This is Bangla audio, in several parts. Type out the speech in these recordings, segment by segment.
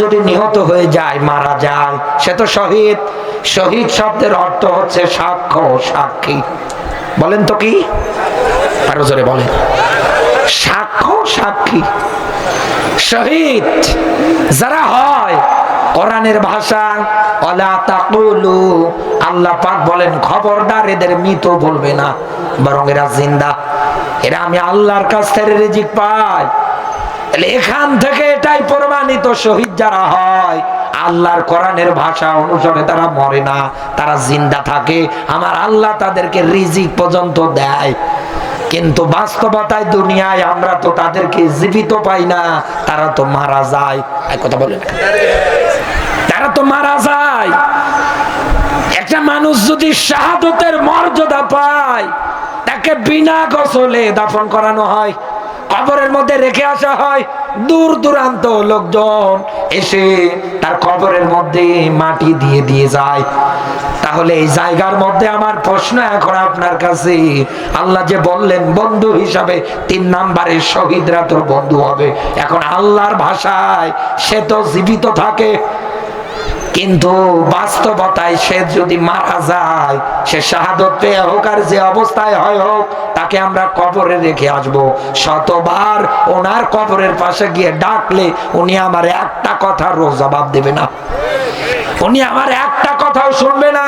যদি নিহত হয়ে যায়, মারা যায় সে তো শহীদ। শহীদ শব্দের অর্থ হচ্ছে সাক্ষ্য সাক্ষী। বলেন তো কি? আরও জোরে বলেন। সাক্ষ্য সাক্ষী। শহীদ যারা হয়, কোরআনের ভাষা, অলা তাকুলু আল্লাহ পাক বলেন খবরদার এদের মৃত বলবে না, বরং এরা জিন্দা। এরা আমি আল্লাহর কাছ থেকে রিজিক পাই। তাহলে এখান থেকে এটাই প্রমাণিত শহীদ যারা হয়, আল্লাহর কোরআনের ভাষা অনুসারে তারা মরে না, তারা জিন্দা থাকে। আমার আল্লাহ তাদেরকে রিজিক পর্যন্ত দেয়। কিন্তু বাস্তবতায় দুনিয়ায় আমরা তো তাদেরকে জীবিত পাই না, তারা তো মারা যায়। কথা বলেন। তারা তো মারা যায়। একটা মানুষ যদি শাহাদতের মর্যাদা পায়, তাকে বিনা গোসলে দাফন করানো হয়। কবরের মধ্যে রেখে আসা হয়। দূর দূরান্ত লোকজন এসে তার কবরের মধ্যে মাটি দিয়ে দিয়ে যায়। তাহলে এই জায়গার মধ্যে আমার প্রশ্ন এখন আপনার কাছে। আল্লাহ যে বললেন, বন্ধু হিসাবে তিন নাম্বারের শহীদরা তোর বন্ধু হবে। এখন আল্লাহর ভাষায় সে তো জীবিত থাকে। কিন্তু বাস্তবতায় সে যদি মারা যায়, সে শাহাদত পেয়ে হোক আর যে অবস্থায় হয় হোক, তাকে আমরা কবরে রেখে আসব। শতবার ওনার কবরের পাশে গিয়ে ডাকলে উনি আমার একটা কথা রোজ জবাব দেবে না। উনি আমার একটা কথাও শুনবে না।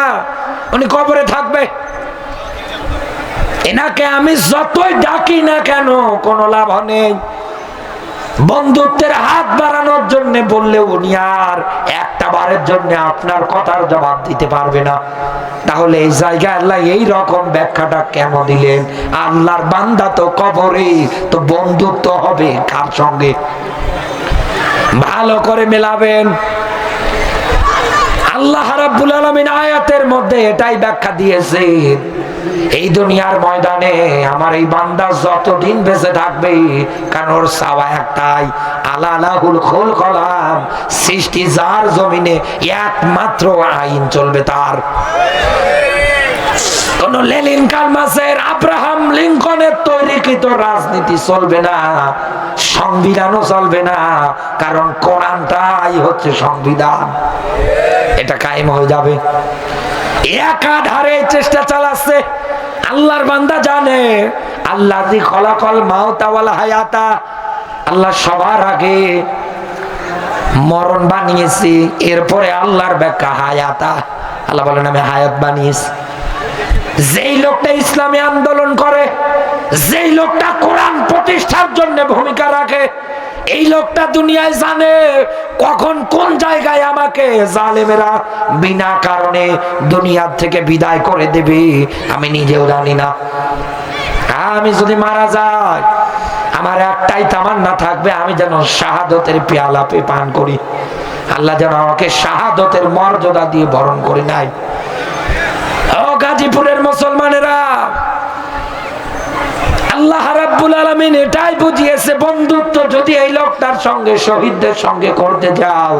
উনি কবরে থাকবে। এনাকে আমি যতই ডাকি না কেন, কোনো লাভ নেই। বন্ধুত্বের হাত বাড়ানোর জন্য বললে উনি আর একটা বারের জন্য আপনার কথার জবাব দিতে পারবে না। তাহলে এই জায়গায় আল্লাহ এই রকম ব্যাখ্যাটা কেন দিলেন? আল্লাহর বান্দা তো কবরে, তো বন্ধুত্ব হবে কার সঙ্গে? ভালো করে মেলাবেন। আল্লাহ রাব্বুল আলামিন আয়াতের মধ্যে এটাই ব্যাখ্যা দিয়েছেন। এই দুনিয়ার ময়দানে আমার এই বান্দা যতদিন বেঁচে থাকবে, কারণ ওর চাওয়া একটাই, আলালাহুল খোল কলাম সৃষ্টি যার জমিনে একমাত্র আইন চলবে তার। কোন লেলিন কালমাসের আব্রাহাম লিঙ্কনের তৈরিকৃত রাজনীতি চলবে না, সংবিধানও চলবে না, কারণ কোরআনটাই হচ্ছে সংবিধান। এটা কায়েম হয়ে যাবে। একাধারে চেষ্টা চালাচ্ছে। আল্লাহর বান্দা জানে আল্লাহ দি খলাকল মাওতাওয়াল হায়াতা। আল্লাহ সবার আগে মরণ বানিয়েছি, এরপরে আল্লাহর ব্যাখ্যা হায়াতা। আল্লাহ বলেন, আমি হায়াত বানিয়েছি। যেই লোকটা ইসলামী আন্দোলন করে, যেই লোকটা কোরআন প্রতিষ্ঠার জন্য ভূমিকা রাখে এই লোকটা দুনিয়ায় জানে কখন কোন জায়গায় আমাকে জালেমেরা বিনা কারণে দুনিয়ার থেকে বিদায় করে দেবে, আমি নিজেও জানি না। আমি যদি মারা যাই, আমার একটাই তামান্না থাকবে, আমি যেন শাহাদতের পেয়ালা পে পান করি। আল্লাহ যেন আমাকে শাহাদতের মর্যাদা দিয়ে বরণ করে নাই ও গাজীপুরের মুসলমানেরা রাব্বুল আলমিন এটাই বুঝিয়েছে, বন্ধুত্ব যদি এই লোকটার সঙ্গে, শহীদদের সঙ্গে করতে যাও,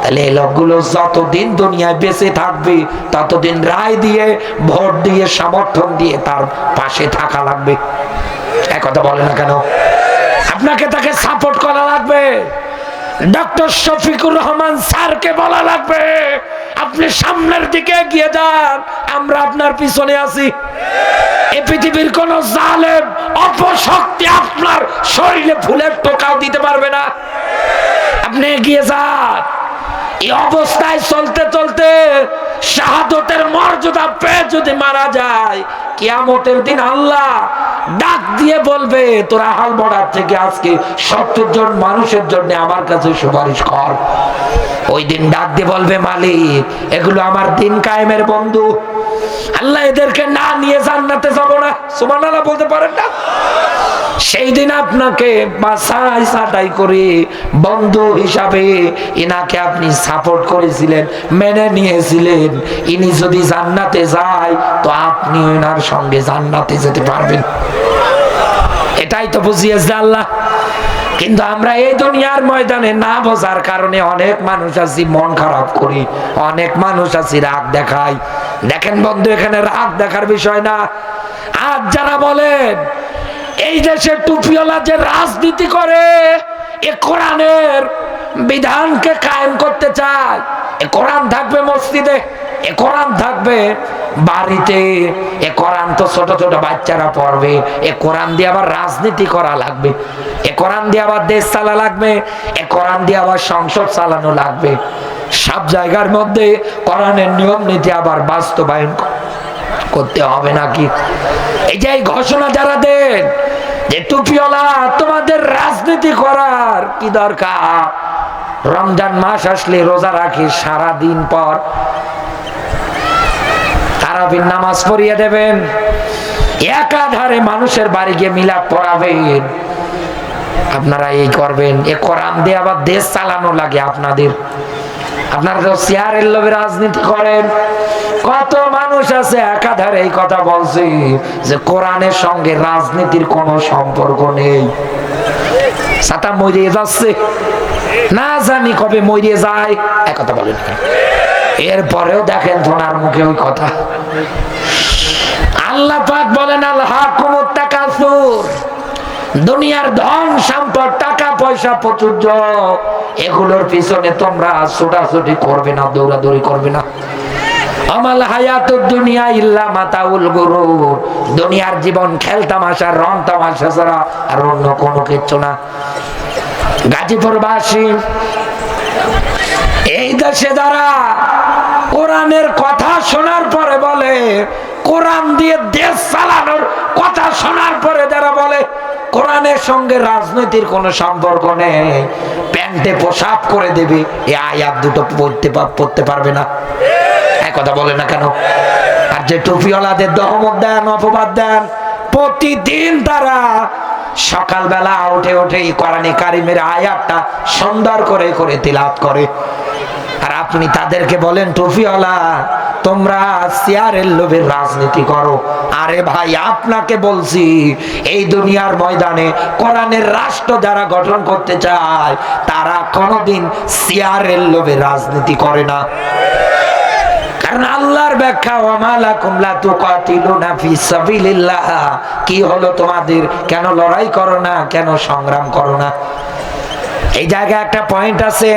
তাহলে এই লোকগুলো যতদিন দুনিয়ায় বেঁচে থাকবে, ততদিন রায় দিয়ে, ভোট দিয়ে, সমর্থন দিয়ে তার পাশে থাকা লাগবে। কথা বলে না কেন? আপনাকে তাকে সাপোর্ট করা লাগবে। ডক্টর শফিকুর রহমান স্যারকে বলা লাগবে, আপনি সামনের দিকে গিয়ে যান, আমরা আপনার পিছনে আছি। এ পৃথিবীর কোন জালেম অপশক্তি আপনার শরীরে ফুলের টোকাও দিতে পারবে না। আপনি এগিয়ে যান। এই অবস্থায় চলতে চলতে শাহাদতের মর্যাদা পেয়ে যদি মারা যায়, কিয়ামতের দিন আল্লাহ ডাক দিয়ে বলবে, তোরা হাল বড়ার থেকে আজকে সত্তর জন মানুষের জন্য আমার কাছে সুপারিশ কর। ওই দিন ডাক দিয়ে বলবে, মালিক, এগুলো আমার দিন কায়েমের বন্ধু। আল্লাহ এদেরকে না নিয়ে জান্নাতে যাব না। সুমান আল্লাহ বলতে পারেন না? সেই দিন আপনাকে বাসাই সাটাই করে বন্ধু হিসাবে ইনাকে আপনি সাপোর্ট করেছিলেন, মেনে নিয়েছিলেন। ইনি যদি জান্নাতে যায়, তো আপনি ওনার সঙ্গে জান্নাতে যেতে পারবেন। এটাই তো বুঝিয়েছে আল্লাহ। কিন্তু আমরা এই দুনিয়ার ময়দানে না বোঝার কারণে অনেক মানুষ আছি, মন খারাপ করি। অনেক মানুষ আছি, রাগ দেখাই। দেখেন বন্ধু, এখানে রাগ দেখার বিষয় না। আজ যারা বলেন এই দেশে টুপিওয়ালা যে রাজনীতি করে, এ কোরআনের বিধানকে কায়েম করতে চায়, এ কোরআন থাকবে মসজিদে, এ কোরআন থাকবে বাড়িতে, এ কোরআন তো ছোট ছোট বাচ্চারা পড়বে, এ কোরআন দিয়ে আবার রাজনীতি করা লাগবে, এ কোরআন দিয়ে আবার দেশ চালা লাগবে, এ কোরআন দিয়ে আবার সংসদ চালানো লাগবে। সব জায়গার মধ্যে কোরআনের নিয়ম নীতি আবার বাস্তবায়ন ক- করতে হবে নাকি? এই যে এই ঘোষণা যারা দেন যে টুপিওয়ালা, তোমাদের রাজনীতি করার কি দরকার? রমজান মাস আসলে রোজা রাখি সারা দিন পর। তারাবির নামাজ পড়িয়ে দেবেন। একাধারে মানুষের বাড়ি গিয়ে মিলাদ পড়াবেন। আপনারা এই করবেন। এ করান দিয়ে আবার দেশ চালানো লাগে আপনাদের। আপনারা তো চেয়ারের লোভে রাজনীতি করেন। কত মানুষ আছে একাধারে এই কথা বলছে যে কোরআনের সঙ্গে রাজনীতির কোনো সম্পর্ক নেই। সাতা মরিয়ে যাচ্ছে। না জানি কবে মরিয়ে যায়। এক কথা বলেন? এরপরেও দেখেন তোনার মুখে ওই কথা। আল্লাহ পাক বলেন আল্লাহ দুনিয়ার ধন সম্পদ টাকা পয়সা প্রচুর্য এগুলোর পিছনে তোমরা ছোটাছুটি করবে না, দৌড়াদৌড়ি করবে না। আমাল হায়াতুর দুনিয়া ইল্লা মাতাউল দুনিয়ার জীবন খেল তামাশা, রং তামাশা ছাড়া আর অন্য কোনো কিচ্ছু না। এই দেশে যারা কোরআনের কথা শোনার পরে বলে কোরআন দিয়ে দেশ চালানোর কথা শোনার পরে যারা বলে, কোরআনের সঙ্গে রাজনীতির কোনো সম্পর্ক নেই, প্যান্টে পোশাক করে দেবে এই আয়াত দুটো পড়তে পড়তে পারবে না। এক কথা বলে না কেন? আর যে টুপিওয়ালাদের দহমত দেন, অপবাদ দেন, প্রতিদিন তারা সকালবেলা উঠে উঠে এই কোরআনে কারিমের আয়াতটা সুন্দর করে করে তিলাত করে। আর আপনি তাদেরকে বলেন, টুপিওয়ালা তোমরা চেয়ারের লোভের রাজনীতি করো। আরে ভাই, আপনাকে বলছি, এই দুনিয়ার ময়দানে কোরআনের রাষ্ট্র যারা গঠন করতে চায়, তারা কোনোদিন চেয়ারের লোভে রাজনীতি করে না। কারণ আল্লাহর ব্যাখ্যা ওয়ামালাকুম লা তুকাতিলুনা ফি সাবিলিল্লাহ। কি হলো তোমাদের? কেন লড়াই করো না? কেন সংগ্রাম করো না? এই জায়গায় একটা পয়েন্ট আছে।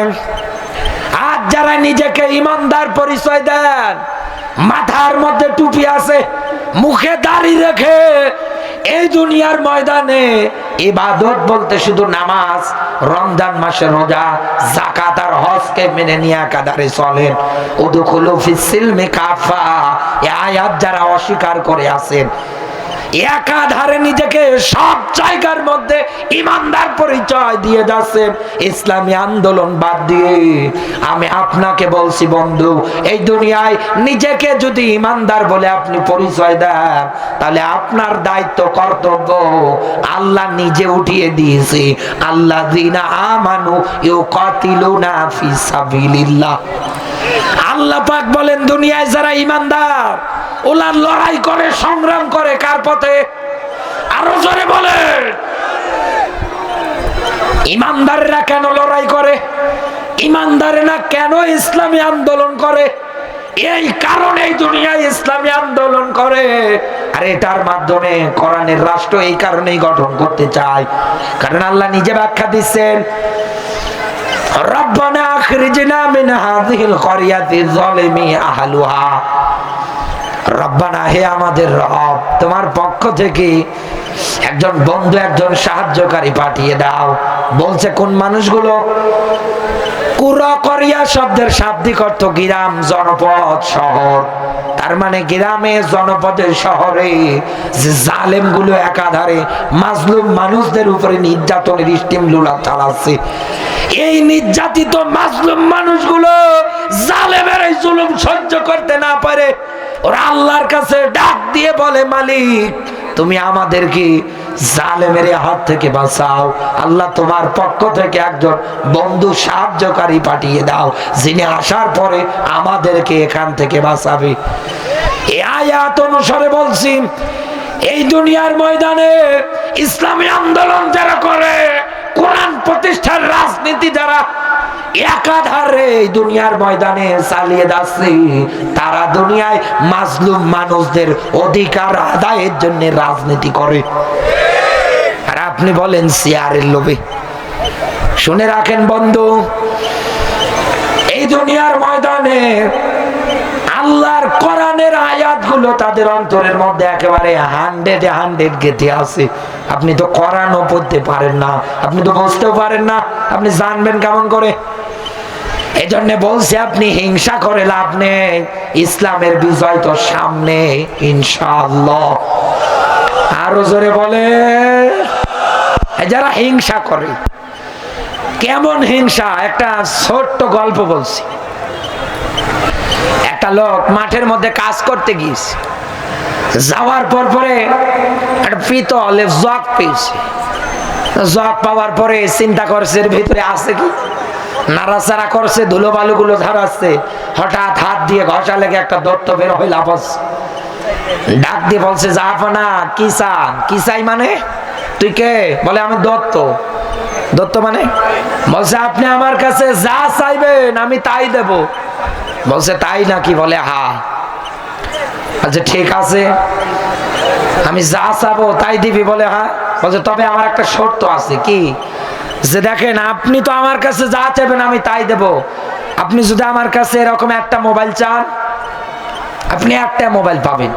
আজ যারা নিজেকে ইমানদার পরিচয় দেন, মাথার মধ্যে টুপি আছে, মুখে দাড়ি রেখে এই দুনিয়ার ময়দানে ইবাদত বলতে শুধু নামাজ, রমজান মাসে রোজা জাকাত আর হজকে মেনে নিয়ে একাধারে চলেন। উদুকুলু ফিসিলমি কাফা এই আয়াত যারা অস্বীকার করে আছেন একাধারে নিজেকে সব জায়গার মধ্যে ইমানদার পরিচয় দিয়ে যাচ্ছে। ইসলামী আন্দোলন বাদ দিয়ে আমি আপনাকে বলছি, বন্ধু, এই দুনিয়ায় নিজেকে যদি ইমানদার বলে আপনি পরিচয় দেন, তাহলে আপনার দায়িত্ব, কর্তব্য আল্লাহ নিজে উঠিয়ে দিয়েছে। আল্লাহ দিনা আমানু ইউ কাতিলুনা ফি সাবিলিল্লাহ আল্লাহ পাক বলেন, দুনিয়ায় যারা ইমানদার ওরা লড়াই করে, সংগ্রাম করে, কার পথে? আরও জোরে বলে ইমানদারেরা কেন লড়াই করে? ইমানদারেরা কেন ইসলামী আন্দোলন করে? এই কারণে দুনিয়ায় ইসলামী আন্দোলন করে। আর এটার মাধ্যমে কোরআনের রাষ্ট্র এই কারণেই গঠন করতে চায়। কারণ আল্লাহ নিজে ব্যাখ্যা দিচ্ছেন, রব্বানা আখরিজনা মিন হাযিহিল ক্বরিয়াতি যালিমি আহলুহা। রব্বানা, হে আমাদের রব, তোমার পক্ষ থেকে একজন বন্ধু, একজন সাহায্যকারী পাঠিয়ে দাও। বলছে, কোন মানুষগুলো? শব্দের শাব্দিক অর্থ গ্রাম, জনপদ, শহর। তার মানে গ্রামে, জনপদের শহরে যে জালেমগুলো একাধারে মাজলুম মানুষদের উপরে নির্যাতনের স্টিম লুলা চালাচ্ছে। এই নির্যাতিত মাজলুম মানুষগুলো জালেমের এই জুলুম সহ্য করতে না পারে। ওরা আল্লাহর কাছে ডাক দিয়ে বলে, মালিক, তুমি আমাদেরকে জালেমের হাত থেকে বাঁচাও। আল্লাহ তোমার পক্ষ থেকে একজন বন্ধু সাহায্যকারী পাঠিয়ে দাও, যিনি আসার পরে আমাদেরকে এখান থেকে বাঁচাবে। এই আয়াত অনুসারে বলছি, এই দুনিয়ার ময়দানে ইসলামী আন্দোলন যারা করে কোরআন প্রতিষ্ঠার রাজনীতি যারা একাধারে দুনিয়ার ময়দানে চালিয়ে যাচ্ছে, তারা দুনিয়ায় মাজলুম মানুষদের অধিকার আদায়ের জন্য রাজনীতি করে। আর আপনি বলেন চেয়ারের লোভে। শুনে রাখেন বন্ধু, এই দুনিয়ার ময়দানে আল্লাহর কোরআনের আয়াতগুলো তাদের অন্তরের মধ্যে একেবারে হান্ড্রেডে হান্ড্রেড গেতে আছে। আপনি তো কোরআনও পড়তে পারেন না, আপনি তো বুঝতেও পারেন না, আপনি জানবেন কেমন করে? এই জন্য বলছে, আপনি হিংসা করে লাভ নেই, ইসলামের বিজয় তো সামনে, ইনশাআল্লাহ। আরও জোরে বলে যারা হিংসা করে, কেমন হিংসা, একটা ছোট্ট গল্প বলছি। একটা লোক মাঠের মধ্যে কাজ করতে গিয়েছে। যাওয়ার পর পরে একটা পিতলে জগ পেয়েছে। জগ পাওয়ার পরে চিন্তা করছে, এর ভিতরে আছে কি? নাড়াচাড়া করছে ধুলো বালু গুলো ঝাড়াচ্ছে। হঠাৎ হাত দিয়ে ঘষা লেগে একটা দত্ত বের হইল আপস। ডাক দিয়ে বলছে জাহাফানা কি চান? কি চাই মানে? তুই কে? বলে, আমি দত্ত। দত্ত মানে? বলছে, আপনি আমার কাছে যা চাইবেন, আমি তাই দেব। বলছে, তাই নাকি? বলে, হা। আচ্ছা ঠিক আছে। আমি যা চাবো তাই দিবি। বলে হ্যাঁ বলছে, তবে আমার একটা শর্ত আছে। কি? যে দেখেন, আপনি তো আমার কাছে যা চাইবেন আমি তাই দেব। আপনি যদি আমার কাছে এরকম একটা মোবাইল চান, আপনি একটা মোবাইল পাবেন।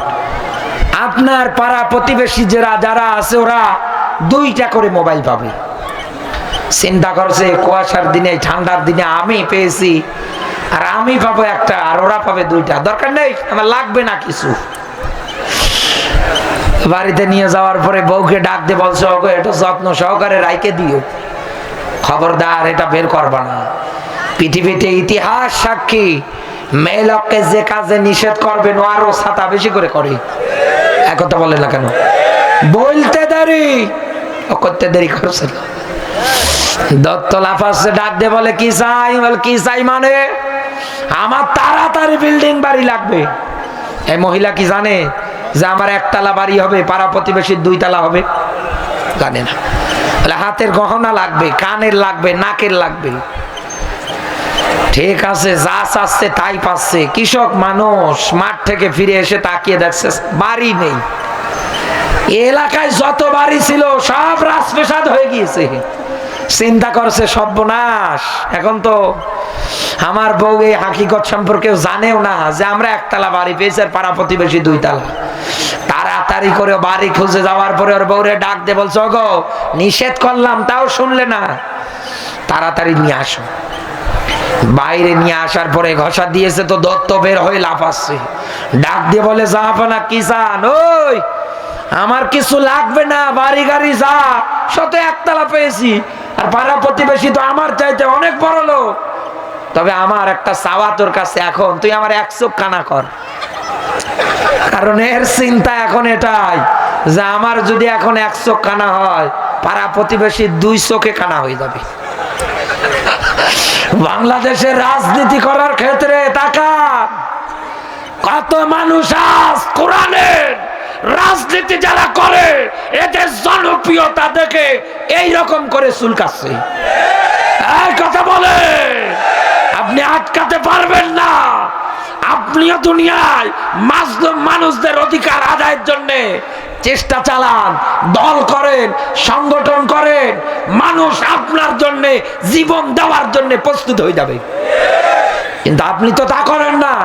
আপনার পাড়া প্রতিবেশী যারা যারা আছে, ওরা দুইটা করে মোবাইল পাবে। চিন্তা করছে কুয়াশার দিনে ঠান্ডার দিনে আমি পেয়েছি আর আমি পাবো একটা, আর ওরা পাবে দুইটা। দরকার নেই, আমার লাগবে না কিছু। বাড়িতে নিয়ে যাওয়ার পরে বউকে ডাক দিয়ে বলছে এটা যত্ন সহকারে রাইকে দিও। খবরদার, এটা বের করবা না। পৃথিবীতে ইতিহাস সাক্ষী মেয়ে লোককে যে কাজে নিষেধ করবেন ও আরও ছাতা বেশি করে করে। একথা বলে না কেন? বলতে দেরি। ও করতে দেরি করছে না। ডাক বলে, কি বলে মানে? আমার তাড়াতাড়ি বিল্ডিং বাড়ি লাগবে। এই মহিলা কি জানে যে আমার একতলা বাড়ি হবে, পাড়া প্রতিবেশীর হবে? জানে না। হাতের গহনা লাগবে, কানের লাগবে, নাকের লাগবে। ঠিক আছে, যা চাচ্ছে তাই পাচ্ছে। কৃষক মানুষ মাঠ থেকে ফিরে এসে তাকিয়ে দেখছে, বাড়ি নেই। এলাকায় যত বাড়ি ছিল, সব রাজপ্রসাদ হয়ে গিয়েছে। চিন্তা করছে, সর্বনাশ। এখন তো আমার বউ এই হাকিকত সম্পর্কে জানেও না যে আমরা একতলা বাড়ি পেয়েছি আর পাড়া প্রতিবেশী দুই তালা তাড়াতাড়ি করে বাড়ি খুঁজে যাওয়ার পরে ওর বউরে ডাক দিয়ে বলছো গো নিষেধ করলাম, তাও শুনলে না। তাড়াতাড়ি নিয়ে আসো। বাইরে নিয়ে আসার পরে ঘষা দিয়েছে তো দত্ত বের হয়ে লাফাচ্ছে। ডাক দিয়ে বলে জাহাপানা কি চান ওই, আমার কিছু লাগবে না, বাড়ি গাড়ি যা শত একতলা পেয়েছি। আর পাড়া প্রতিবেশী তো আমার চাইতে অনেক বড় লোক। তবে আমার একটা চাওয়া তোর কাছে এখন, তুই আমার এক চোখ কানা কর। কারণ এর চিন্তা এখন এটাই যে আমার যদি এখন এক চোখ কানা হয়, পাড়া প্রতিবেশী দুই চোখে কানা হয়ে যাবে। বাংলাদেশের রাজনীতি করার ক্ষেত্রে টাকা কত মানুষ আজ কোরআনের রাজনীতি যারা করে, এদের জনপ্রিয়তা দেখে এই রকম করে চুলকাচ্ছে কথা বলে, আপনি আটকাতে পারবেন না। আপনিও দুনিয়ায় মাজলুম মানুষদের অধিকার আদায়ের জন্য চেষ্টা চালান, দল করেন, সংগঠন করেন, মানুষ আপনার জন্য, জীবন দেওয়ার জন্য প্রস্তুত হয়ে যাবে। কিন্তু আপনি তো তা করেন না।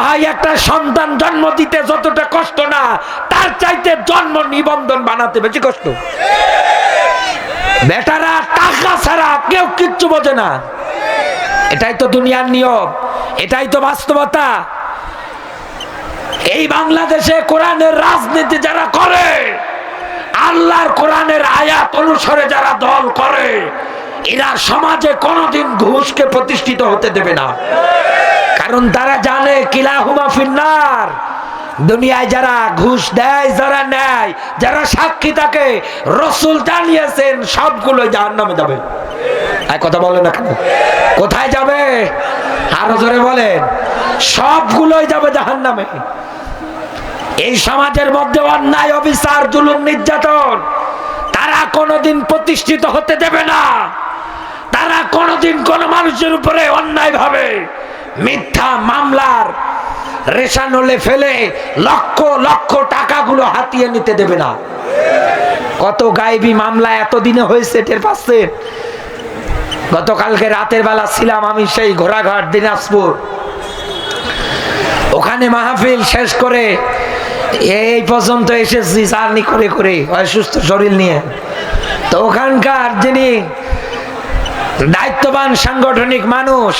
ভাই, একটা সন্তান জন্ম দিতে যতটা কষ্ট না, তার চাইতে জন্ম নিবন্ধন বানাতে বেশি কষ্ট। বেটারা টাকা ছাড়া কেউ কিচ্ছু বোঝে না। এটাই তো দুনিয়ার নিয়ম, এটাই তো বাস্তবতা। এই বাংলাদেশে কোরআনের রাজনীতি যারা করে, আল্লাহর কোরআনের আয়াত অনুসারে যারা দল করে, এরা সমাজে কোনোদিন ঘুষকে প্রতিষ্ঠিত হতে দেবে না। কারণ তারা জানে কিলাহুমা ফিন্নার। দুনিয়ায় যারা ঘুষ দেয়, যারা নেয়, যারা সাক্ষী থাকে, রসুল জানিয়েছেন সবগুলো জাহান নামে যাবে কথা বলে না কোথায় যাবে? আরও জোরে বলেন। সবগুলোই যাবে জাহান নামে এই সমাজের মধ্যে অন্যায়, অবিচার, জুলুম, নির্যাতন, তারা কোনোদিন প্রতিষ্ঠিত হতে দেবে না। তারা কোনোদিন কোন মানুষের উপরে অন্যায় ভাবে মিথ্যা মামলার রেশানলে ফেলে লক্ষ লক্ষ টাকাগুলো হাতিয়ে নিতে দেবে না। কত গায়েবী মামলা এতদিনে হয়েছে টের পাচ্ছে গতকালকে রাতের বেলা ছিলাম আমি সেই ঘোড়াঘাট দিনাজপুর। ওখানে মাহফিল শেষ করে এই পর্যন্ত এসেছি, জার্নি করে করে, অসুস্থ শরীর নিয়ে। তো ওখানকার যিনি দায়িত্ববান সাংগঠনিক মানুষ,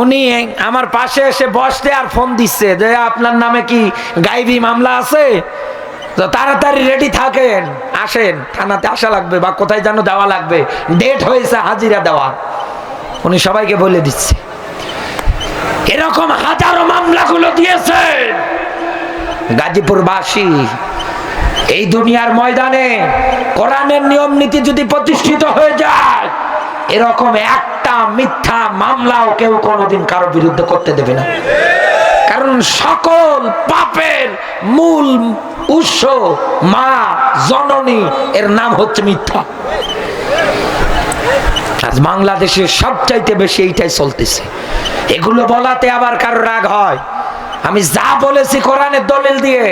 উনি আমার পাশে এসে বসতে আর ফোন দিচ্ছে, যে আপনার নামে কি গাইবি মামলা আছে? তো তাড়াতাড়ি রেডি থাকেন, আসেন, থানাতে আসা লাগবে বা কোথায় যেন দেওয়া লাগবে। ডেট হয়েছে হাজিরা দেওয়া। উনি সবাইকে বলে দিচ্ছে। এরকম হাজারো মামলাগুলো দিয়েছেন গাজীপুরবাসী, এই দুনিয়ার ময়দানে কোরআনের নিয়ম নীতি যদি প্রতিষ্ঠিত হয়ে যায় এরকম একটা মিথ্যা মামলাও কেউ কোনোদিন কারও বিরুদ্ধে করতে দেবে না। কারণ সকল পাপের মূল উৎস মা, জননী, এর নাম হচ্ছে মিথ্যা। আজ বাংলাদেশে সবচাইতে বেশি এইটাই চলতেছে। এগুলো বলাতে আবার কারও রাগ হয়। আমি যা বলেছি কোরআনের দলিল দিয়ে,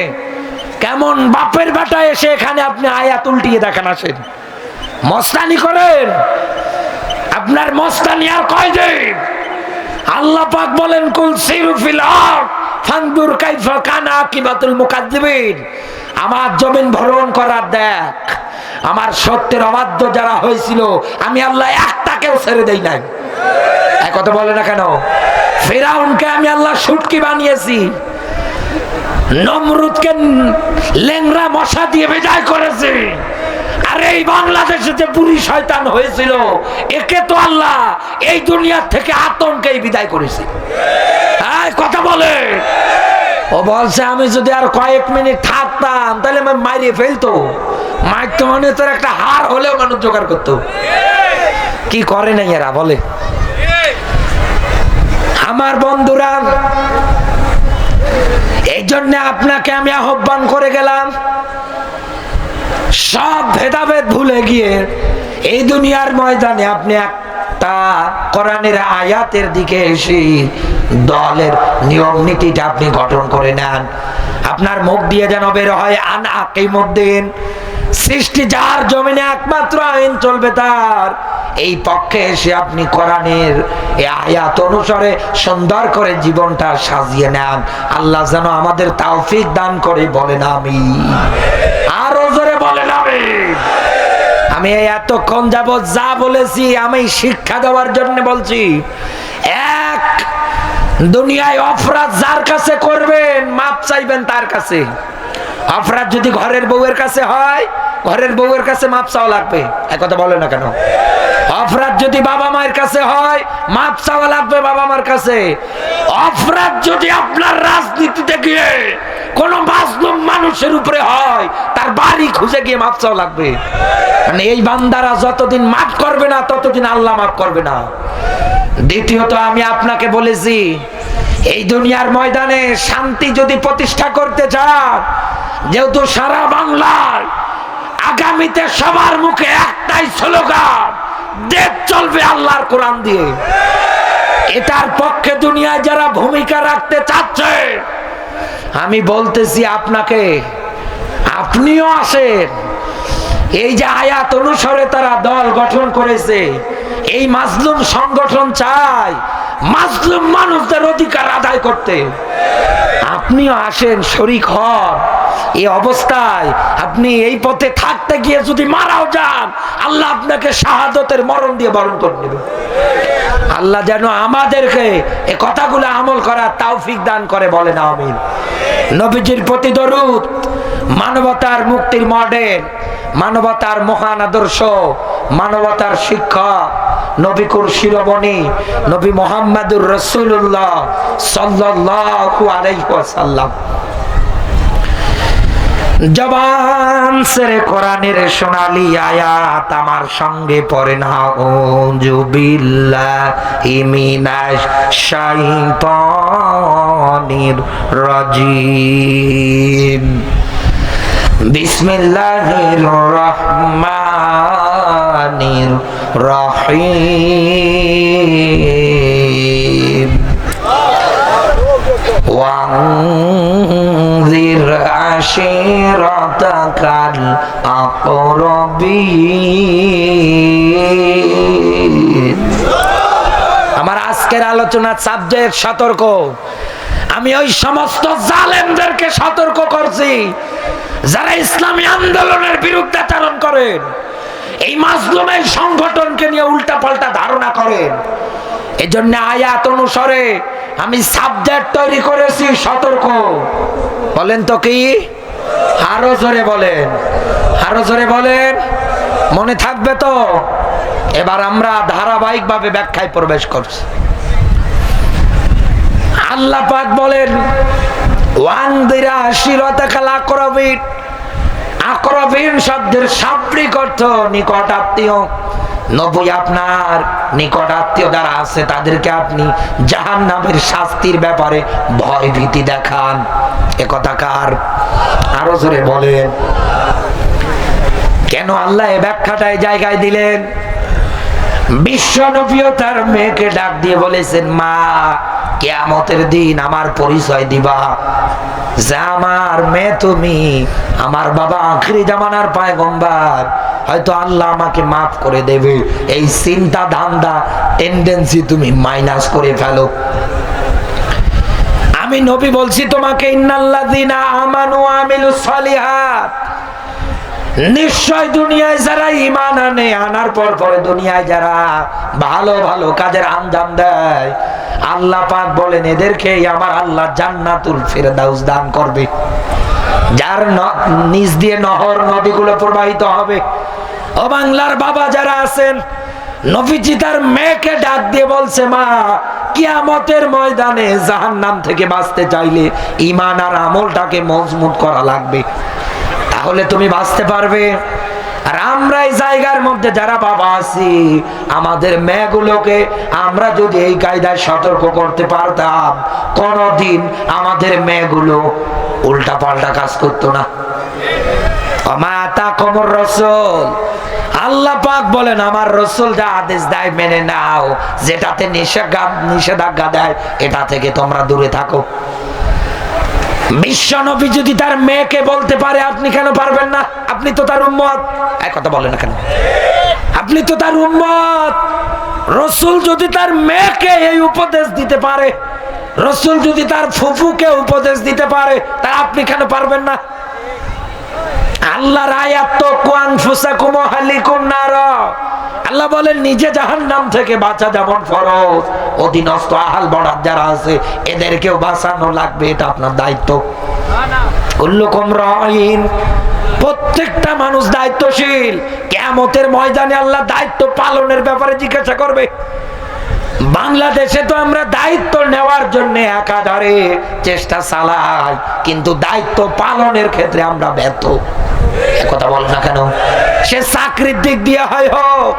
কেমন বাপের বেটা এসে এখানে আপনি আয়াত উল্টিয়ে দেখান আসেন। মস্তানি করেন আপনার মস্তানি আর কয়দিন? আল্লাহ পাক বলেন, কুল সিরুফিল হক ফান্দুর কাইফা কানা কিবাতুল মুকাদ্দিবিন। আমার জমিন ভরণ করার দেখ, আমার সত্যের অবাধ্য যারা হয়েছিল, আমি আল্লাহ একটাকেও ছেড়ে দেই নাই। এক কথা বলে না কেন? ফেরাউনকে আমি আল্লাহ সুটকি বানিয়েছি। নমরুদকে লেংরা মশা দিয়ে বিদায় করেছে। আর এই বাংলাদেশে যে বুড়ি শয়তান হয়েছিল, একে তো আল্লাহ এই দুনিয়ার থেকে আতঙ্কেই বিদায় করেছে। কথা বলে। ও বলছে, আমি যদি আর কয়েক মিনিট থাকতাম, তাহলে আমি মারিয়ে ফেলতো। মারতো মানে তোর একটা হার হলেও মানুষ জোগাড় করতো। কি করে নাই এরা, বলে। আমার বন্ধুরা, এই জন্য আপনাকে আমি আহ্বান করে গেলাম সব ভেদাভেদ ভুলে গিয়ে এই দুনিয়ার ময়দানে আপনি একটা কোরআনের আয়াতের দিকে এসে দলের নিয়ম নীতিটা আপনি গঠন করে নেন। আপনার মুখ দিয়ে যেন বের হয়, আন আকিমুদ্দিন। সৃষ্টি যার জমিনে একমাত্র আইন চলবে তার। এই পক্ষে এসে আপনি কোরআনের এই আয়াত অনুসারে সুন্দর করে জীবনটা সাজিয়ে নেন। আল্লাহ যেন আমাদের তাওফিক দান করে বলেন আমি আরও জোরে বলেন আমি আমি এতক্ষণ যাব যা বলেছি, আমি শিক্ষা দেওয়ার জন্য বলছি। এক, দুনিয়ায় অপরাধ যার কাছে করবেন, মাপ চাইবেন তার কাছে। অপরাধ যদি ঘরের বউয়ের কাছে হয়, ঘরের বউয়ের কাছে মাপ চাওয়া লাগবে। এক কথা বলে না কেন? অপরাধ যদি বাবা মায়ের কাছে হয়, মাপ চাওয়া লাগবে বাবা মার কাছে। অপরাধ যদি আপনার রাজনীতিতে গিয়ে কোন মাজলুম মানুষের উপরে হয়, তার বাড়ি খুঁজে গিয়ে মাপ চাওয়া লাগবে। মানে এই বান্দারা যতদিন মাফ করবে না, ততদিন আল্লাহ মাফ করবে না। দ্বিতীয়ত আমি আপনাকে বলেছি, এই দুনিয়ার ময়দানে শান্তি যদি প্রতিষ্ঠা করতে চান, যেহেতু সারা বাংলার আগামীতে সবার মুখে একটাই স্লোগান, দেশ চলবে আল্লাহর কোরআন দিয়ে। এটার পক্ষে দুনিয়ায় যারা ভূমিকা রাখতে চাচ্ছে, আমি বলতেছি আপনাকে, আপনিও আসেন এই যে আয়াত অনুসারে তারা দল গঠন করেছে এই মাজলুম সংগঠন চায় মাজলুম মানুষদের অধিকার আদায় করতে। আপনিও আসেন শরিক হন। এই অবস্থায় আপনি এই পথে থাকতে গিয়ে যদি মারাও যান, আল্লাহ আপনাকে শাহাদতের মরণ দিয়ে বরণ করে নেবে। আল্লাহ যেন আমাদেরকে এ কথাগুলো আমল করার তাওফিক দান করে বলেন, আমিন। নবীজির প্রতি দরুদ, মানবতার মুক্তির মডেল মানবতার মহান আদর্শ, মানবতার শিক্ষা নবীকুর শিরোমণি, নবী মোহাম্মদুর রসুল্লাহ সাল্লাল্লাহু আলাইহি ওয়াসাল্লাম। জবান সেরে কোরআনের সোনালি আয়াত আমার সঙ্গে পড়ে না। ও জুবিল্লাহি মিনাশ শাইতানির রাজিম। বিসমিল্লাহির রহিম وانذر عشيرتك الأقربين আজকের আলোচনার সাবজেক্ট সতর্ক আমি ওই সমস্ত জালেমদেরকে সতর্ক করছি যারা ইসলামী আন্দোলনের বিরুদ্ধে আচরণ করেন এই মাজলুমের সংগঠনকে নিয়ে উল্টা পাল্টা ধারণা করেন। এজন্য আয়াত অনুসারে আমি সাবজেক্ট তৈরি করেছি সতর্ক। বলেন তো কি? আরও জোরে বলেন। আরও জোরে বলেন। মনে থাকবে তো? এবার আমরা ধারাবাহিকভাবে ব্যাখ্যায় প্রবেশ করছি। আল্লাহ পাক বলেন, ওয়ান দিরা শিরতা খেলা করবিন আকরবিন শব্দের শাব্দিক অর্থ নিকট আত্মীয়। নবী আপনার নিকট আত্মীয় যারা আছে, তাদেরকে আপনি জাহান নামের শাস্তির ব্যাপারে ভয় ভীতি দেখান একথা কার? আরও জোরে বলেন। কেন আল্লাহ এ ব্যাখ্যাটা এই জায়গায় দিলেন? বিশ্ব তার মেয়েকে ডাক দিয়ে বলেছেন, মা কেয়ামতের দিন আমার পরিচয় দিবা। যে আমার মেয়ে তুমি, আমার বাবা আখরি জামানার পায়গম্বার, হয়তো আল্লাহ আমাকে মাফ করে দেবে। এই চিন্তা ধান্দা টেন্ডেন্সি তুমি মাইনাস করে ফেলো। আমি নবী বলছি তোমাকে, ইন্নাল্লাযিনা আমানু আমিলুস সালিহাত। নিশ্চয় দুনিয়ায় যারা ইমান আনে, আনার পর পরে দুনিয়ায় যারা ভালো ভালো কাজের আঞ্জাম দেয়, আল্লাহ পাক বলেন এদেরকে আমার আল্লাহ জান্নাতুল ফেরদাউস দান করবে। যার ন- নিচ দিয়ে নহর নদীগুলো প্রবাহিত হবে। ও বাংলার বাবা যারা আছেন, নবীজি তার মেয়েকে ডাক দিয়ে বলছে, মা, কিয়ামতের ময়দানে জাহান্নাম থেকে বাঁচতে চাইলে ইমান আর আমলটাকে মজবুত করা লাগবে। তাহলে তুমি বাঁচতে পারবে। আর আমরা এই জায়গার মধ্যে যারা বাবা আছি, আমাদের মেয়েগুলোকে আমরা যদি এই কায়দায় সতর্ক করতে পারতাম, কোনদিন আমাদের মেয়েগুলো উল্টা পাল্টা কাজ করতো না। মাতা কমর রসুল। আল্লাহ বলেন, আমার রসুল আদেশ দেয় মেনে নাও। যেটাতে নিষেধাজ্ঞা নিষেধাজ্ঞা দেয়, এটা থেকে তোমরা দূরে থাকো। বিশ্বনবী যদি তার মেয়েকে বলতে পারে, আপনি কেন পারবেন না? আপনি তো তার উম্মত। এক কথা বলেন কেন? আপনি তো তার উম্মত। রসুল যদি তার মেয়েকে এই উপদেশ দিতে পারে, রসুল যদি তার ফুফুকে উপদেশ দিতে পারে, তা আপনি কেন পারবেন না? আল্লাহর আয়াত তো, কোয়ান ফুসাকুম হালিকুম নার। আল্লাহ বলেন, নিজে জাহান নাম থেকে বাঁচা যেমন ফরজ, অধীনস্থ আহাল বড়ার যারা আছে, এদেরকেও বাঁচানো লাগবে, এটা আপনার দায়িত্ব। প্রত্যেকটা মানুষ দায়িত্বশীল। কেমতের ময়দানে আল্লাহ দায়িত্ব পালনের ব্যাপারে জিজ্ঞাসা করবে। বাংলাদেশে তো আমরা দায়িত্ব নেওয়ার জন্য একাধারে চেষ্টা চালাই, কিন্তু দায়িত্ব পালনের ক্ষেত্রে আমরা ব্যর্থ। কথা বল না কেন? সে চাকরির দিক দিয়ে হয় হোক,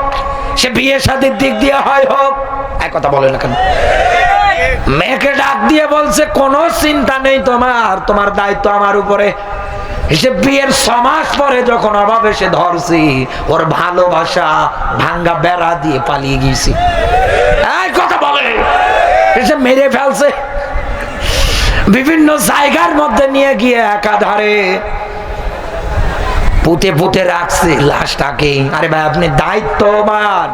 সে বিয়ে শাদির দিক দিয়ে হয় হোক এক কথা বলে না কেন? মেয়েকে ডাক দিয়ে বলছে, কোনো চিন্তা নেই তোমার তোমার দায়িত্ব আমার উপরে। সে বিয়ের সমাজ পরে যখন অভাবে সে ধরছি, ওর ভালোবাসা ভাঙ্গা বেড়া দিয়ে পালিয়ে গিয়েছি। এসে মেরে ফেলছে। বিভিন্ন জায়গার মধ্যে নিয়ে গিয়ে একাধারে পুঁতে পুঁতে রাখছে লাশটাকে। আরে ভাই, আপনি দায়িত্ববান।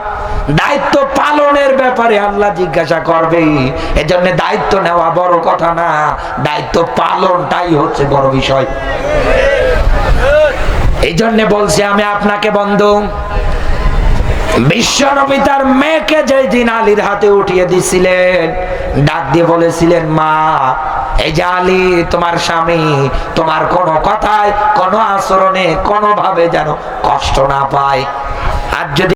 দায়িত্ব পালনের ব্যাপারে আল্লাহ জিজ্ঞাসা করবে। এজন্য দায়িত্ব নেওয়া বড় কথা না, দায়িত্ব পালনটাই হচ্ছে বড় বিষয়। এই জন্য বলছি আমি আপনাকে বন্ধু বিশ্বনবী তার মেয়েকে যেই দিন আলীর হাতে উঠিয়ে দিছিলেন, ডাক দিয়ে বলেছিলেন, মা, এই যে আলী, তোমার স্বামী, তোমার কোনো কথায়, কোনো আচরণে, কোনোভাবে যেন কষ্ট না পায়। আর যদি